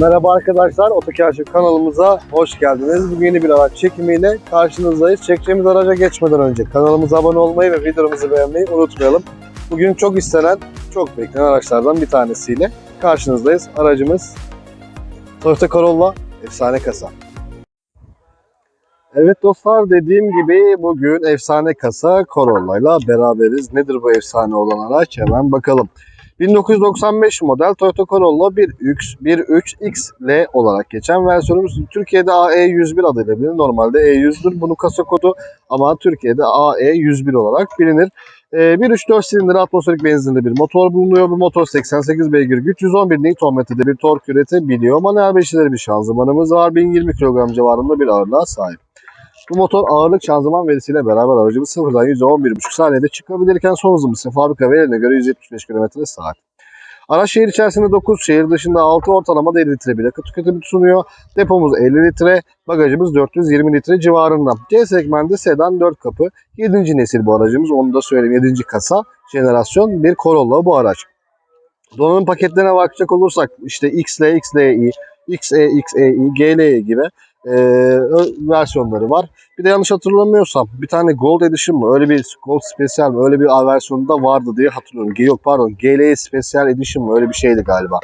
Merhaba arkadaşlar, Otokaşif kanalımıza hoş geldiniz. Bugün yeni bir araç çekimiyle karşınızdayız. Çekeceğimiz araca geçmeden önce kanalımıza abone olmayı ve videomuzu beğenmeyi unutmayalım. Bugün çok istenen, çok beklenen araçlardan bir tanesiyle karşınızdayız. Aracımız Toyota Corolla efsane kasa. Evet dostlar dediğim gibi bugün efsane kasa Corolla ile beraberiz. Nedir bu efsane olan araç? Hemen bakalım. 1995 model Toyota Corolla 1.3 1.3XL olarak geçen versiyonumuz Türkiye'de AE101 adıyla bilinir. Normalde E100'dür bunun kasa kodu ama Türkiye'de AE101 olarak bilinir. Ee, 1.3-4 silindir atmosferik benzinli bir motor bulunuyor. Bu motor 88 beygir güç 111 Nm'de bir tork üretebiliyor. Manuel beşileri bir şanzımanımız var. 1020 kilogram civarında bir ağırlığa sahip. Bu motor ağırlık şanzıman verisiyle beraber aracımız sıfırdan 100'e 11,5 saniyede çıkabilirken son hızımız ise fabrika verilerine göre 175 km saat. Araç şehir içerisinde 9, şehir dışında 6 ortalamada 50 litre bir yakıt tüketimi sunuyor. Depomuz 50 litre, bagajımız 420 litre civarında. C segmenti sedan 4 kapı. 7. nesil bu aracımız onu da söyleyeyim 7. kasa jenerasyon bir Corolla bu araç. Donanım paketlerine bakacak olursak işte XL, XLI, XE, XEI, GLE gibi e, versiyonları var. Bir de yanlış hatırlamıyorsam bir tane Gold Edition mı öyle bir Gold Special mi öyle bir versiyonu da vardı diye hatırlıyorum. Yok pardon GLE Special Edition mı öyle bir şeydi galiba.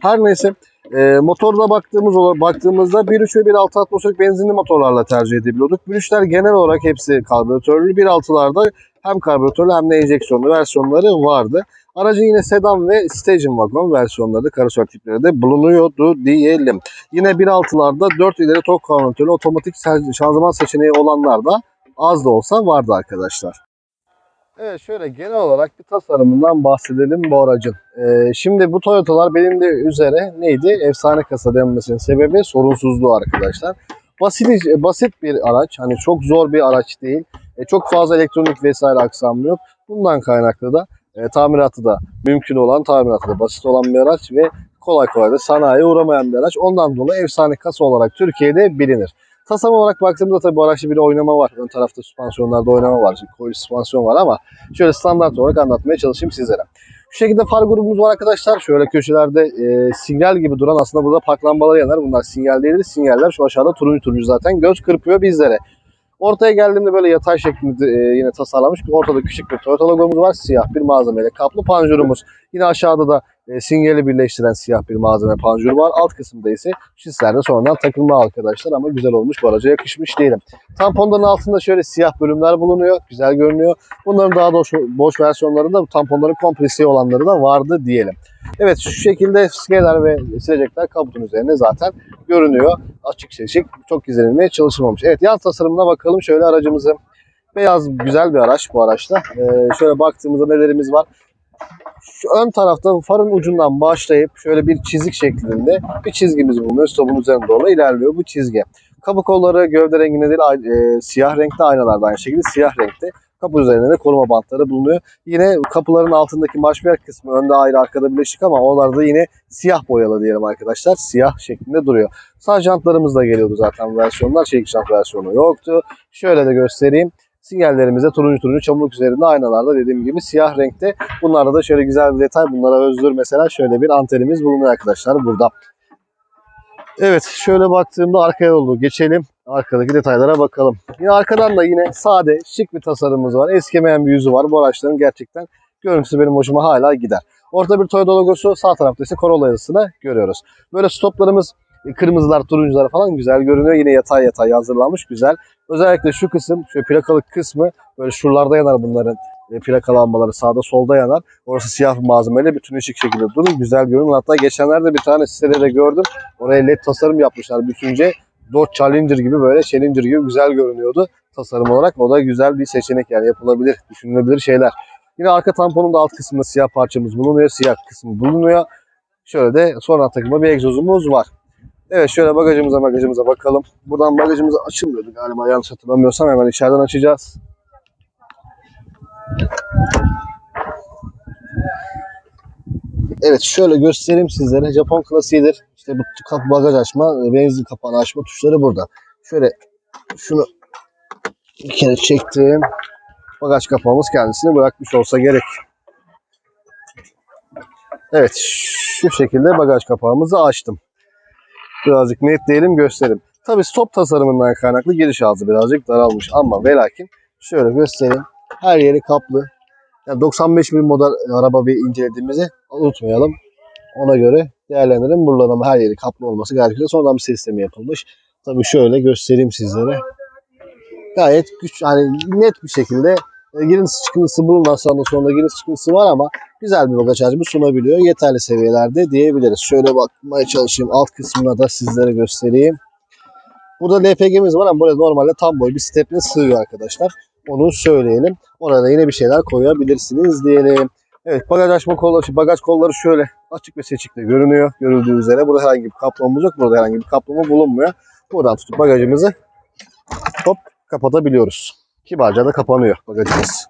Her neyse e, motorda baktığımız baktığımızda 1.3 ve 1.6 atmosferik benzinli motorlarla tercih edebiliyorduk. 1.3'ler genel olarak hepsi karbüratörlü. 1.6'larda hem karbüratörlü hem de enjeksiyonlu versiyonları vardı. Aracın yine sedan ve station wagon versiyonları da karasör tipleri de bulunuyordu diyelim. Yine 1.6'larda 4 ileri tok konvertörlü otomatik şanzıman seçeneği olanlar da az da olsa vardı arkadaşlar. Evet şöyle genel olarak bir tasarımından bahsedelim bu aracın. Ee, şimdi bu Toyota'lar bilindiği üzere neydi? Efsane kasa denmesinin sebebi sorunsuzluğu arkadaşlar. Basit, basit bir araç. Hani çok zor bir araç değil. E, çok fazla elektronik vesaire aksamı yok. Bundan kaynaklı da e, tamiratı da mümkün olan, tamiratı da basit olan bir araç ve kolay kolay da sanayiye uğramayan bir araç. Ondan dolayı efsane kasa olarak Türkiye'de bilinir. Tasarım olarak baktığımızda tabii bu araçta bir oynama var. Ön tarafta süspansiyonlarda oynama var. Koyu süspansiyon var ama şöyle standart olarak anlatmaya çalışayım sizlere. Şu şekilde far grubumuz var arkadaşlar. Şöyle köşelerde e, sinyal gibi duran aslında burada park lambaları yanar. Bunlar sinyal değildir. Sinyaller şu aşağıda turuncu turuncu zaten. Göz kırpıyor bizlere. Ortaya geldiğimde böyle yatay şeklinde e, yine tasarlanmış. Ortada küçük bir Toyota logomuz var. Siyah bir malzemeyle kaplı panjurumuz. Yine aşağıda da e, sinyali birleştiren siyah bir malzeme panjur var. Alt kısımda ise şislerde sonradan takılma arkadaşlar ama güzel olmuş. Bu araca yakışmış diyelim. Tamponların altında şöyle siyah bölümler bulunuyor. Güzel görünüyor. Bunların daha boş, boş versiyonlarında tamponların kompresiye olanları da vardı diyelim. Evet şu şekilde skeler ve silecekler kaputun üzerine zaten görünüyor. Açık seçik çok gizlenilmeye çalışılmamış. Evet yan tasarımına bakalım şöyle aracımızı. Beyaz güzel bir araç bu araçta. Ee, şöyle baktığımızda nelerimiz var. Şu ön tarafta farın ucundan başlayıp şöyle bir çizik şeklinde bir çizgimiz bulunuyor. Stopun üzerinde doğru ilerliyor bu çizgi. Kapı kolları gövde renginde değil e, siyah renkte aynalarda aynı şekilde siyah renkte. Kapı üzerinde de koruma bantları bulunuyor. Yine kapıların altındaki marşmer kısmı önde ayrı arkada birleşik ama oralarda yine siyah boyalı diyelim arkadaşlar. Siyah şeklinde duruyor. Sağ jantlarımız da geliyordu zaten versiyonlar. Çelik jant versiyonu yoktu. Şöyle de göstereyim. Sinyallerimize turuncu turuncu çamurluk üzerinde aynalarda dediğim gibi siyah renkte. Bunlarda da şöyle güzel bir detay. Bunlara özgür mesela şöyle bir antenimiz bulunuyor arkadaşlar burada. Evet şöyle baktığımda arkaya doğru geçelim. Arkadaki detaylara bakalım. Yine arkadan da yine sade, şık bir tasarımımız var. Eskimeyen bir yüzü var. Bu araçların gerçekten görüntüsü benim hoşuma hala gider. Ortada bir Toyota logosu, sağ tarafta ise Corolla yazısını görüyoruz. Böyle stoplarımız kırmızılar, turuncular falan güzel görünüyor. Yine yatay yatay hazırlanmış güzel. Özellikle şu kısım, şu plakalık kısmı böyle şuralarda yanar bunların e, plaka lambaları sağda solda yanar. Orası siyah malzemeyle bütün ışık şekilde durur. Güzel görünür. Hatta geçenlerde bir tane sitede de gördüm. Oraya led tasarım yapmışlar bütünce. Dodge Challenger gibi böyle Challenger gibi güzel görünüyordu tasarım olarak. O da güzel bir seçenek yani yapılabilir, düşünülebilir şeyler. Yine arka tamponun da alt kısmında siyah parçamız bulunuyor. Siyah kısmı bulunuyor. Şöyle de sonradan takılma bir egzozumuz var. Evet şöyle bagajımıza bagajımıza bakalım. Buradan bagajımız açılmıyordu galiba yanlış hatırlamıyorsam hemen içeriden açacağız. Evet şöyle göstereyim sizlere. Japon klasiğidir. İşte bu kapı bagaj açma, benzin kapağını açma tuşları burada. Şöyle şunu bir kere çektim. Bagaj kapağımız kendisini bırakmış olsa gerek. Evet şu şekilde bagaj kapağımızı açtım. Birazcık netleyelim gösterelim. Tabi stop tasarımından kaynaklı giriş ağzı birazcık daralmış ama ve lakin şöyle göstereyim. Her yeri kaplı. Yani 95 bin model araba bir incelediğimizi unutmayalım. Ona göre değerlendirelim. Buraların her yeri kaplı olması gayet güzel. Sonradan bir sistemi yapılmış. Tabii şöyle göstereyim sizlere. Gayet güç, hani net bir şekilde e, girintisi çıkıntısı bulunmaz sağında sonunda girintisi çıkıntısı var ama güzel bir bagaj hacmi sunabiliyor. Yeterli seviyelerde diyebiliriz. Şöyle bakmaya çalışayım. Alt kısmına da sizlere göstereyim. Burada LPG'miz var ama buraya normalde tam boy bir stepne sığıyor arkadaşlar. Onu söyleyelim. Orada yine bir şeyler koyabilirsiniz diyelim. Evet bagaj açma kolları, bagaj kolları şöyle açık ve seçikte görünüyor. Görüldüğü üzere burada herhangi bir kaplamamız yok. Burada herhangi bir kaplama bulunmuyor. Buradan tutup bagajımızı hop kapatabiliyoruz. Kibarca da kapanıyor bagajımız.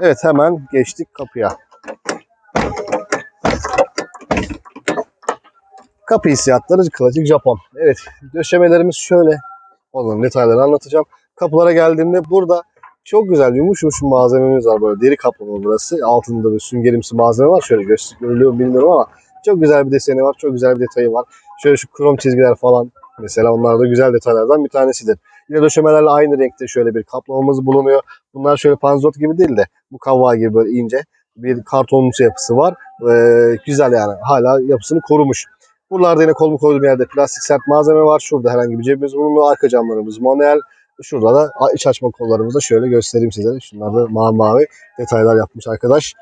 Evet hemen geçtik kapıya. Kapı hissiyatları klasik Japon. Evet döşemelerimiz şöyle. Onun detaylarını anlatacağım. Kapılara geldiğimde burada çok güzel yumuş yumuş malzememiz var böyle deri kaplama burası. Altında bir süngerimsi malzeme var. Şöyle göster görülüyor mu bilmiyorum ama çok güzel bir deseni var. Çok güzel bir detayı var. Şöyle şu krom çizgiler falan mesela onlar da güzel detaylardan bir tanesidir. Yine döşemelerle aynı renkte şöyle bir kaplamamız bulunuyor. Bunlar şöyle panzot gibi değil de bu kavva gibi böyle ince bir kartonumsu yapısı var. Ee, güzel yani hala yapısını korumuş. Buralarda yine kolumu koyduğum yerde plastik sert malzeme var. Şurada herhangi bir cebimiz bulunuyor. Arka camlarımız manuel. Şurada da iç açma kollarımızı da şöyle göstereyim size. Şunlar da mavi mavi detaylar yapmış arkadaş.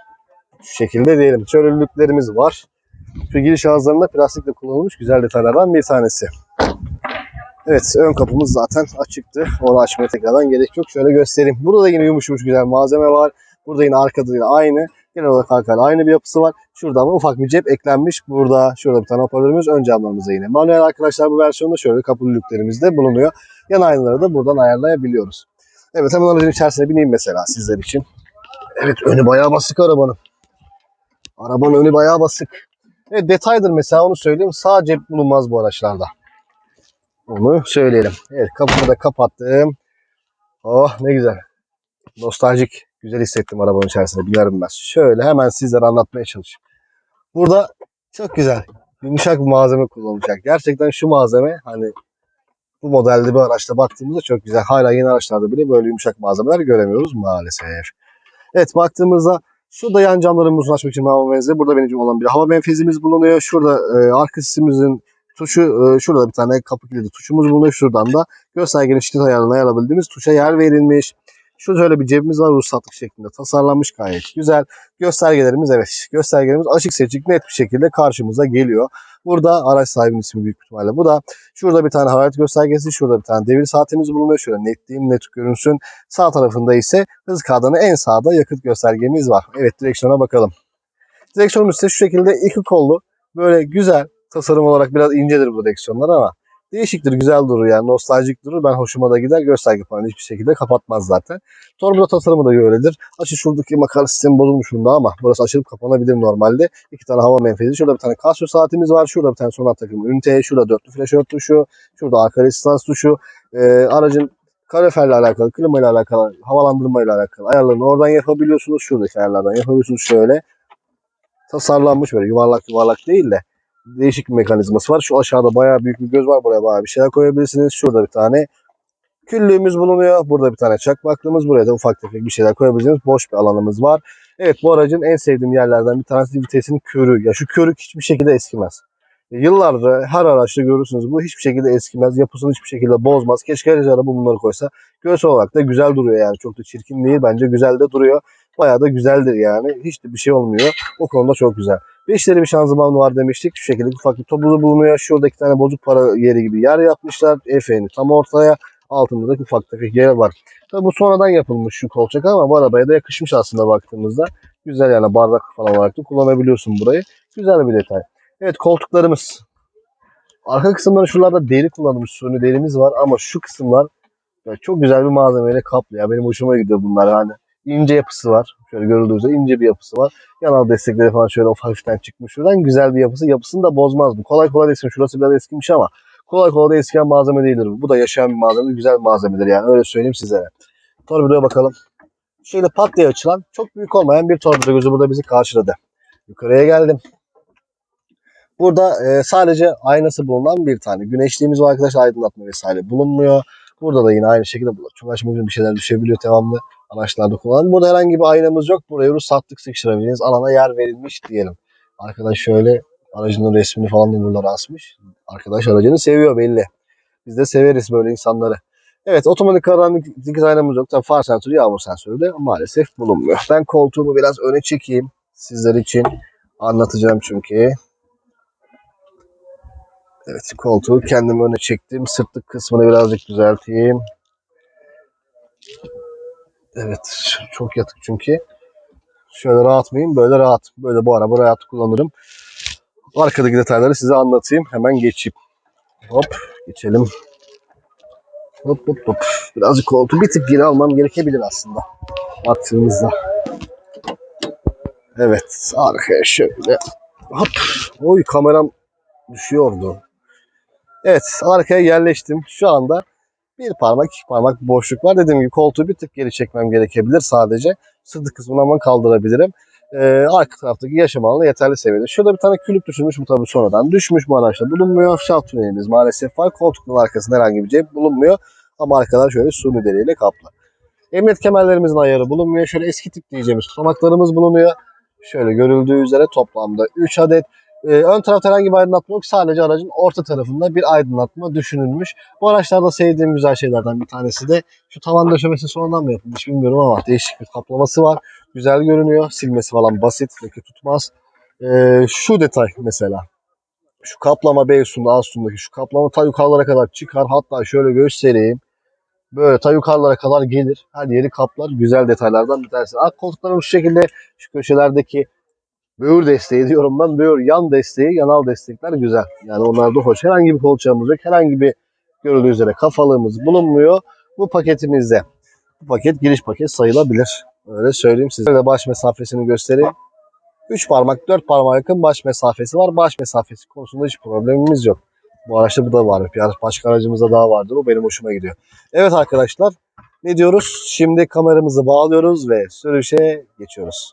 Şu şekilde diyelim. Şöyle lüklerimiz var. Şu giriş ağızlarında plastikle kullanılmış güzel detaylardan bir tanesi. Evet ön kapımız zaten açıktı. Onu açmaya tekrardan gerek yok. Şöyle göstereyim. Burada da yine yumuş yumuş güzel malzeme var. Burada yine arkada yine aynı. Genel olarak arkada aynı bir yapısı var. Şurada ama ufak bir cep eklenmiş. Burada şurada bir tane hoparlörümüz. Ön camlarımızda yine. Manuel arkadaşlar bu versiyonda şöyle kapı lüklerimizde bulunuyor. Yan aynaları da buradan ayarlayabiliyoruz. Evet hemen aracın içerisine bineyim mesela sizler için. Evet önü bayağı basık arabanın. Arabanın önü bayağı basık. Evet detaydır mesela onu söyleyeyim. Sağ cep bulunmaz bu araçlarda. Onu söyleyelim. Evet kapımı da kapattım. Oh ne güzel. Nostaljik. Güzel hissettim arabanın içerisinde. Binerim ben. Şöyle hemen sizlere anlatmaya çalışayım. Burada çok güzel. Yumuşak bir malzeme kullanılacak. Gerçekten şu malzeme hani bu modelde bir araçta baktığımızda çok güzel. Hala yeni araçlarda bile böyle yumuşak malzemeler göremiyoruz maalesef. Evet baktığımızda şurada yan camlarımızı açmak için hava menfezi. Burada benim olan bir hava menfezimiz bulunuyor. Şurada e, arka sisimizin tuşu e, şurada bir tane kapı kilidi tuşumuz bulunuyor. Şuradan da göstergenin şiddet ayarını ayarlayabildiğimiz tuşa yer verilmiş. Şu şöyle bir cebimiz var ruhsatlık şeklinde tasarlanmış gayet güzel. Göstergelerimiz evet göstergelerimiz açık seçik net bir şekilde karşımıza geliyor. Burada araç sahibinin ismi büyük ihtimalle. Bu da şurada bir tane hararet göstergesi, şurada bir tane devir saatimiz bulunuyor. Şöyle net diyeyim, net görünsün. Sağ tarafında ise hız kadranı en sağda yakıt göstergemiz var. Evet direksiyona bakalım. Direksiyonumuz ise şu şekilde iki kollu. Böyle güzel. Tasarım olarak biraz incedir bu direksiyonlar ama değişiktir, güzel durur yani nostaljik durur. Ben hoşuma da gider. Gösterge paneli hiçbir şekilde kapatmaz zaten. Torpido tasarımı da öyledir. Açı şuradaki makara sistemi bozulmuş bunda ama burası açılıp kapanabilir normalde. İki tane hava menfezi. Şurada bir tane Casio saatimiz var. Şurada bir tane sonat takımı ünite. Şurada dörtlü flaşör tuşu. Şurada arka resistans tuşu. Ee, aracın kaloriferle alakalı, klima ile alakalı, havalandırma ile alakalı ayarlarını oradan yapabiliyorsunuz. Şuradaki ayarlardan yapabiliyorsunuz şöyle. Tasarlanmış böyle yuvarlak yuvarlak değil de değişik bir mekanizması var. Şu aşağıda bayağı büyük bir göz var. Buraya bayağı bir şeyler koyabilirsiniz. Şurada bir tane küllüğümüz bulunuyor. Burada bir tane çakmaklığımız. Buraya da ufak tefek bir şeyler koyabileceğiniz boş bir alanımız var. Evet bu aracın en sevdiğim yerlerden bir tanesi vitesin körü. Ya şu körük hiçbir şekilde eskimez. E, Yıllardır her araçta görürsünüz bu hiçbir şekilde eskimez. Yapısını hiçbir şekilde bozmaz. Keşke her araba bunları koysa. Görsel olarak da güzel duruyor yani. Çok da çirkin değil. Bence güzel de duruyor. Bayağı da güzeldir yani. Hiç de bir şey olmuyor. O konuda çok güzel. Beşleri bir şanzıman var demiştik. Şu şekilde ufak bir topuzu bulunuyor. Şurada iki tane bozuk para yeri gibi yer yapmışlar. Efe'ni tam ortaya. Altında da ufak tefek yer var. Tabi bu sonradan yapılmış şu kolçak ama bu arabaya da yakışmış aslında baktığımızda. Güzel yani bardak falan olarak da kullanabiliyorsun burayı. Güzel bir detay. Evet koltuklarımız. Arka kısımları şuralarda deri kullanılmış suni derimiz var ama şu kısımlar çok güzel bir malzemeyle kaplı ya. Benim hoşuma gidiyor bunlar hani. İnce yapısı var. Şöyle görüldüğü üzere ince bir yapısı var. Yanal destekleri falan şöyle of hafiften çıkmış. Şuradan güzel bir yapısı. Yapısını da bozmaz bu. Kolay kolay eskimiş. Şurası biraz eskimiş ama kolay kolay da eskiyen malzeme değildir bu. Bu da yaşayan bir malzeme. Güzel bir malzemedir yani. Öyle söyleyeyim size. Torpidoya bakalım. Şöyle pat diye açılan çok büyük olmayan bir torpido gözü burada bizi karşıladı. Yukarıya geldim. Burada e, sadece aynası bulunan bir tane güneşliğimiz var arkadaşlar. Aydınlatma vesaire bulunmuyor. Burada da yine aynı şekilde burada çok açmak bir şeyler düşebiliyor devamlı araçlarda kullanılan. Burada herhangi bir aynamız yok. Buraya ruhsatlık sıkıştırabileceğiniz alana yer verilmiş diyelim. Arkadaş şöyle aracının resmini falan da buralara asmış. Arkadaş aracını seviyor belli. Biz de severiz böyle insanları. Evet otomatik karanlık dikiz aynamız yok. Tabii far sensörü, yağmur sensörü de maalesef bulunmuyor. Ben koltuğumu biraz öne çekeyim. Sizler için anlatacağım çünkü. Evet koltuğu kendim öne çektim. Sırtlık kısmını birazcık düzelteyim. Evet çok yatık çünkü. Şöyle rahat mıyım? Böyle rahat. Böyle bu araba rahat kullanırım. Arkadaki detayları size anlatayım. Hemen geçeyim. Hop geçelim. Hop hop hop. Birazcık koltuğu bir tık geri almam gerekebilir aslında. Baktığımızda. Evet arkaya şöyle. Hop. Oy kameram düşüyordu. Evet arkaya yerleştim. Şu anda bir parmak iki parmak boşluk var. Dediğim gibi koltuğu bir tık geri çekmem gerekebilir sadece. Sırtı kısmını ama kaldırabilirim. Ee, arka taraftaki yaşam alanı yeterli seviyede. Şurada bir tane külüp düşürmüş bu tabii sonradan. Düşmüş bu araçta bulunmuyor. Şaft tünelimiz maalesef var. Koltukların arkasında herhangi bir cep bulunmuyor. Ama arkalar şöyle su deriyle kaplı. Emniyet kemerlerimizin ayarı bulunmuyor. Şöyle eski tip diyeceğimiz tutamaklarımız bulunuyor. Şöyle görüldüğü üzere toplamda 3 adet. Ee, ön tarafta herhangi bir aydınlatma yok. Sadece aracın orta tarafında bir aydınlatma düşünülmüş. Bu araçlarda sevdiğim güzel şeylerden bir tanesi de şu tavan döşemesi sonradan mı yapılmış bilmiyorum ama değişik bir kaplaması var. Güzel görünüyor. Silmesi falan basit. Leke tutmaz. Ee, şu detay mesela. Şu kaplama B üstünde A üstündeki şu kaplama ta yukarılara kadar çıkar. Hatta şöyle göstereyim. Böyle ta yukarılara kadar gelir. Her yeri kaplar. Güzel detaylardan bir tanesi. Alt koltuklarım şu şekilde şu köşelerdeki böğür desteği diyorum ben. Böğür yan desteği, yanal destekler güzel. Yani onlar da hoş. Herhangi bir kolçağımız yok. Herhangi bir görüldüğü üzere kafalığımız bulunmuyor. Bu paketimizde. Bu paket giriş paket sayılabilir. Öyle söyleyeyim size. Böyle baş mesafesini göstereyim. 3 parmak 4 parmağa yakın baş mesafesi var. Baş mesafesi konusunda hiç problemimiz yok. Bu araçta bu da var. Araç başka aracımızda daha vardır. O benim hoşuma gidiyor. Evet arkadaşlar. Ne diyoruz? Şimdi kameramızı bağlıyoruz ve sürüşe geçiyoruz.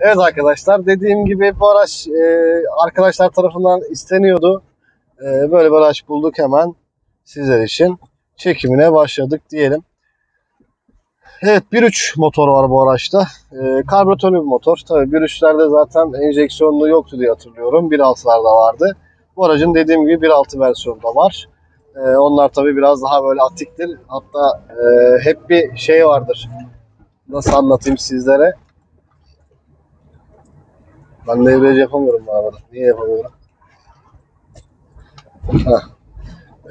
Evet arkadaşlar dediğim gibi bu araç e, arkadaşlar tarafından isteniyordu. E, böyle bir araç bulduk hemen sizler için. Çekimine başladık diyelim. Evet 1.3 motor var bu araçta. E, karbüratörlü bir motor. Tabii 1.3'lerde zaten enjeksiyonlu yoktu diye hatırlıyorum. 1.6'larda vardı. Bu aracın dediğim gibi 1.6 versiyonu da var. E, onlar tabii biraz daha böyle atiktir. Hatta e, hep bir şey vardır. Nasıl anlatayım sizlere? Ben devreci yapamıyorum bu arabada. Niye yapamıyorum? Heh.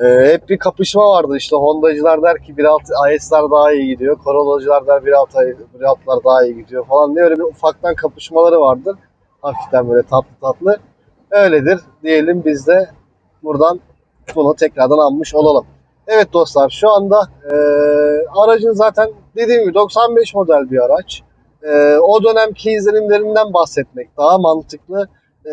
Ee, hep bir kapışma vardı işte Honda'cılar der ki 1.6 IS'ler daha iyi gidiyor. Corolla'cılar der 1.6 1.6'lar daha iyi gidiyor falan diye öyle bir ufaktan kapışmaları vardır. Hafiften böyle tatlı tatlı. Öyledir diyelim biz de buradan bunu tekrardan almış olalım. Evet dostlar şu anda e, aracın zaten dediğim gibi 95 model bir araç. E, o dönemki izlenimlerinden bahsetmek daha mantıklı. E,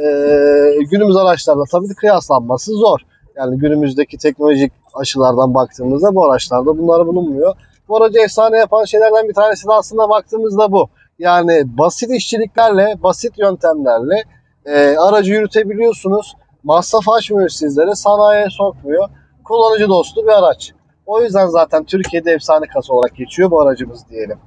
günümüz araçlarla tabii kıyaslanması zor. Yani günümüzdeki teknolojik aşılardan baktığımızda bu araçlarda bunlar bulunmuyor. Bu aracı efsane yapan şeylerden bir tanesi de aslında baktığımızda bu. Yani basit işçiliklerle, basit yöntemlerle e, aracı yürütebiliyorsunuz. Masraf açmıyor sizlere, sanayiye sokmuyor. Kullanıcı dostu bir araç. O yüzden zaten Türkiye'de efsane kasa olarak geçiyor bu aracımız diyelim.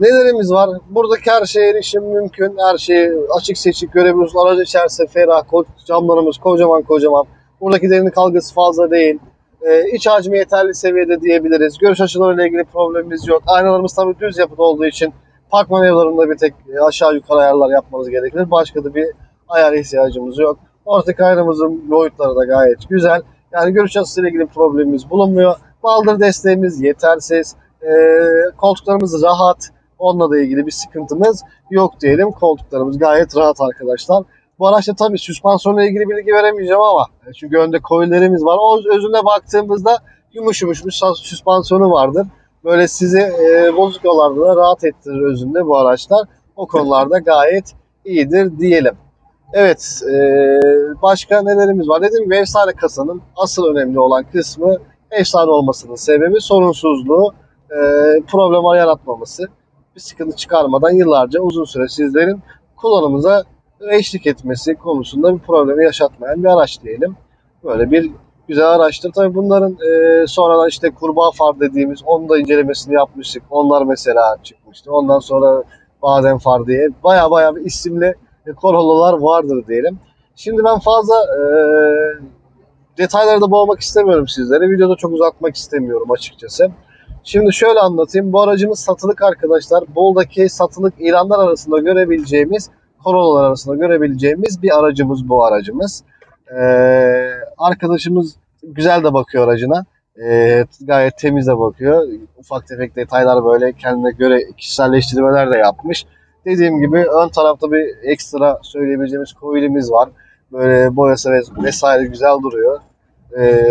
Nelerimiz var? Buradaki her şeye erişim mümkün. Her şeyi açık seçik görebiliyorsunuz. Aracı içerisi ferah, camlarımız kocaman kocaman. Buradaki derinlik algısı fazla değil. Ee, iç hacmi yeterli seviyede diyebiliriz. Görüş açılarıyla ilgili problemimiz yok. Aynalarımız tabii düz yapıda olduğu için park manevralarında bir tek e, aşağı yukarı ayarlar yapmanız gerekir. Başka da bir ayar ihtiyacımız yok. Ortak aynamızın boyutları da gayet güzel. Yani görüş açısıyla ilgili problemimiz bulunmuyor. Baldır desteğimiz yetersiz. Ee, koltuklarımız rahat. Onunla da ilgili bir sıkıntımız yok diyelim. Koltuklarımız gayet rahat arkadaşlar. Bu araçta tabii süspansiyonla ilgili bilgi veremeyeceğim ama e, çünkü önde koillerimiz var. O özüne baktığımızda yumuş yumuş bir süspansiyonu vardır. Böyle sizi e, bozuk yollarda da rahat ettirir özünde bu araçlar. O konularda gayet iyidir diyelim. Evet, e, başka nelerimiz var? Dediğim gibi efsane kasanın asıl önemli olan kısmı efsane olmasının sebebi sorunsuzluğu, e, problem yaratmaması bir sıkıntı çıkarmadan yıllarca uzun süre sizlerin kullanımıza eşlik etmesi konusunda bir problemi yaşatmayan bir araç diyelim. Böyle bir güzel araçtır. Tabii bunların e, sonradan işte kurbağa far dediğimiz onun da incelemesini yapmıştık. Onlar mesela çıkmıştı. Ondan sonra badem far diye baya baya bir isimli e, Corolla'lar vardır diyelim. Şimdi ben fazla e, detaylara da boğmak istemiyorum sizlere. Videoda çok uzatmak istemiyorum açıkçası. Şimdi şöyle anlatayım. Bu aracımız satılık arkadaşlar. Bol'daki satılık ilanlar arasında görebileceğimiz, Corolla'lar arasında görebileceğimiz bir aracımız bu aracımız. Ee, arkadaşımız güzel de bakıyor aracına. Ee, gayet temiz de bakıyor. Ufak tefek detaylar böyle kendine göre kişiselleştirmeler de yapmış. Dediğim gibi ön tarafta bir ekstra söyleyebileceğimiz coil'imiz var. Böyle boyası ves- vesaire güzel duruyor. Ee,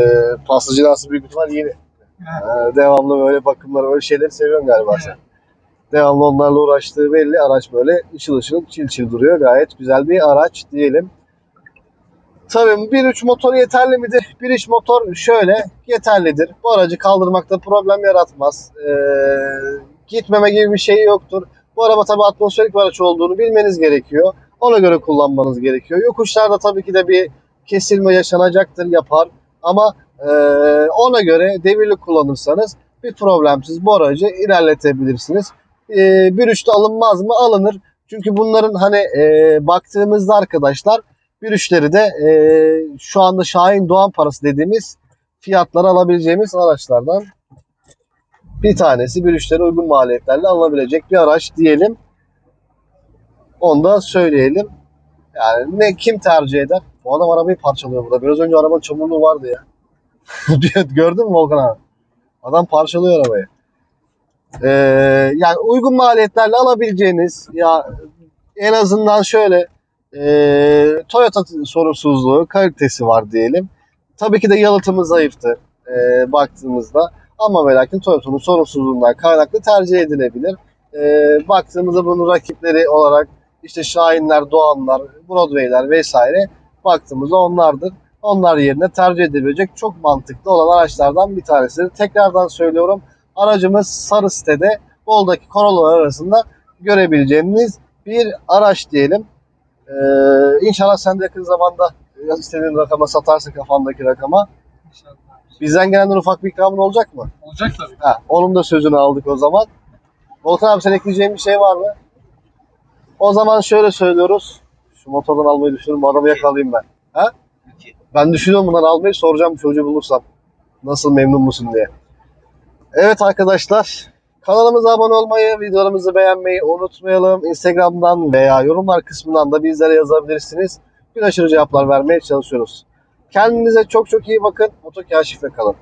pasta cilası büyük ihtimal yeni. Ee, devamlı böyle bakımları, öyle şeyleri seviyorsun galiba sen. Devamlı onlarla uğraştığı belli. Araç böyle ışıl ışıl, çil çil duruyor. Gayet güzel bir araç diyelim. Tabii 1.3 motor yeterli midir? 1.3 motor şöyle yeterlidir. Bu aracı kaldırmakta problem yaratmaz. Ee, gitmeme gibi bir şey yoktur. Bu araba tabii atmosferik bir araç olduğunu bilmeniz gerekiyor. Ona göre kullanmanız gerekiyor. Yokuşlarda tabii ki de bir kesilme yaşanacaktır, yapar. Ama ee, ona göre devirli kullanırsanız bir problemsiz bu aracı ilerletebilirsiniz. Ee, bir üçte alınmaz mı? Alınır. Çünkü bunların hani e, baktığımızda arkadaşlar bir üçleri de e, şu anda Şahin Doğan parası dediğimiz fiyatları alabileceğimiz araçlardan bir tanesi bir üçleri uygun maliyetlerle alınabilecek bir araç diyelim. Onu da söyleyelim. Yani ne kim tercih eder? Bu adam arabayı parçalıyor burada. Biraz önce arabanın çamurluğu vardı ya. Gördün mü Volkan abi? Adam parçalıyor arabayı. Ee, yani uygun maliyetlerle alabileceğiniz ya en azından şöyle e, Toyota sorunsuzluğu, kalitesi var diyelim. Tabii ki de yalıtımı zayıftı e, baktığımızda. Ama ve lakin Toyota'nın sorunsuzluğundan kaynaklı tercih edilebilir. E, baktığımızda bunun rakipleri olarak işte Şahinler, Doğanlar, Broadway'ler vesaire baktığımızda onlardır onlar yerine tercih edilebilecek çok mantıklı olan araçlardan bir tanesidir. Tekrardan söylüyorum aracımız sarı sitede Bol'daki Corolla'lar arasında görebileceğiniz bir araç diyelim. Ee, inşallah sen de yakın zamanda istediğin rakama satarsın kafandaki rakama. İnşallah. Bizden gelenden ufak bir ikramın olacak mı? Olacak tabii. Ha, onun da sözünü aldık o zaman. Volkan abi sen ekleyeceğin bir şey var mı? O zaman şöyle söylüyoruz. Şu motordan almayı düşünüyorum. Bu adamı yakalayayım ben. Ha? Ben düşünüyorum bundan almayı soracağım çocuğu bulursam. Nasıl memnun musun diye. Evet arkadaşlar. Kanalımıza abone olmayı, videolarımızı beğenmeyi unutmayalım. Instagram'dan veya yorumlar kısmından da bizlere yazabilirsiniz. Bir aşırı cevaplar vermeye çalışıyoruz. Kendinize çok çok iyi bakın. Otokaşifle kalın.